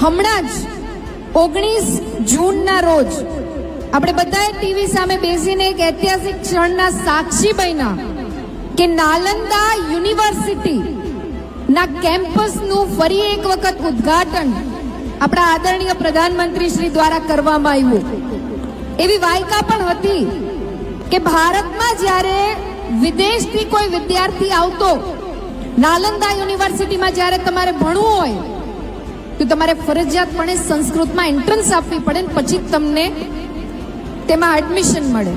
હમણાં જ ઓગણીસ જૂનના રોજ આપણે બધાએ ટીવી સામે બેસીને એક ઐતિહાસિક ક્ષણના સાક્ષી બન્યા કે નાલંદા યુનિવર્સિટી ના કેમ્પસનું ફરી એક વખત ઉદ્ઘાટન આપણા આદરણીય પ્રધાનમંત્રી શ્રી દ્વારા કરવામાં આવ્યું. એવી વાયકા પણ હતી કે ભારતમાં જ્યારે વિદેશથી કોઈ વિદ્યાર્થી આવતો, નાલંદા યુનિવર્સિટીમાં જ્યારે તમારે ભણવું હોય તો તમારે ફરજિયાતપણે સંસ્કૃતમાં એન્ટ્રન્સ આપવી પડે ને પછી તમને તેમાં એડમિશન મળે.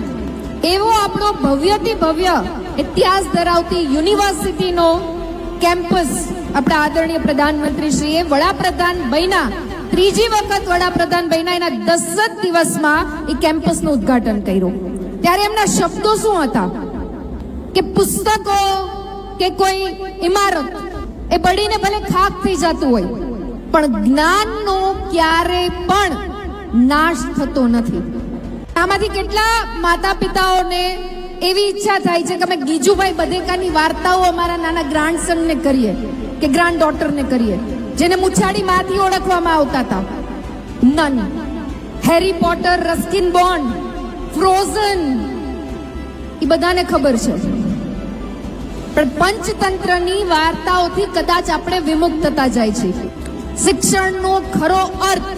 એવો આપણો ભવ્યથી ભવ્ય ઇતિહાસ ધરાવતી યુનિવર્સિટીનો કેમ્પસ આપણા આદરણીય પ્રધાનમંત્રી શ્રીએ વડાપ્રધાન બન્યા. ત્રીજી વખત વડાપ્રધાન બન્યા. એના દસ જ દિવસમાં એ કેમ્પસનું ઉદ્ઘાટન કર્યું. ત્યારે એમના શબ્દો શું હતા? કે પુસ્તકો કે કોઈ ઇમારત, એ પડીને ભલે ખાક થઈ જતું હોય પણ જ્ઞાનનો ક્યારે પણ નાશ થતો નથી. આમાંથી કેટલા માતા પિતાઓને એવી ઈચ્છા થાય છે કે અમે ગીજુભાઈ બધેકાની વાર્તાઓ અમારા નાના ગ્રાન્ડસનને કરીએ, કે ગ્રાન્ડ ડોટરને કરીએ, જેને મુછાડી માંથી ઓળખવામાં આવતા હતા. None Harry Potter Ruskin Bond Frozen એ બધાને ખબર છે. પણ પંચતંત્રની વાર્તાઓથી કદાચ આપણે વિમુક્ત થતા જાય છે. શિક્ષણનો ખરો અર્થ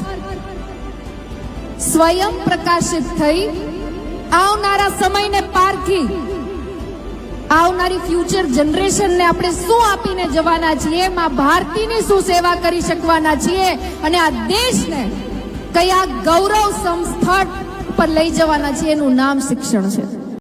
સ્વયં પ્રકાશિત થઈ આવનારા સમયને પારખી આવનારી ફ્યુચર જનરેશનને આપણે શું આપીને જવાના છીએ? માં ભારતીની શું સેવા કરી શકવાના છીએ? અને આ દેશને કયા ગૌરવ સંસ્થળ પર લઈ જવાના છીએ? એનું નામ શિક્ષણ છે.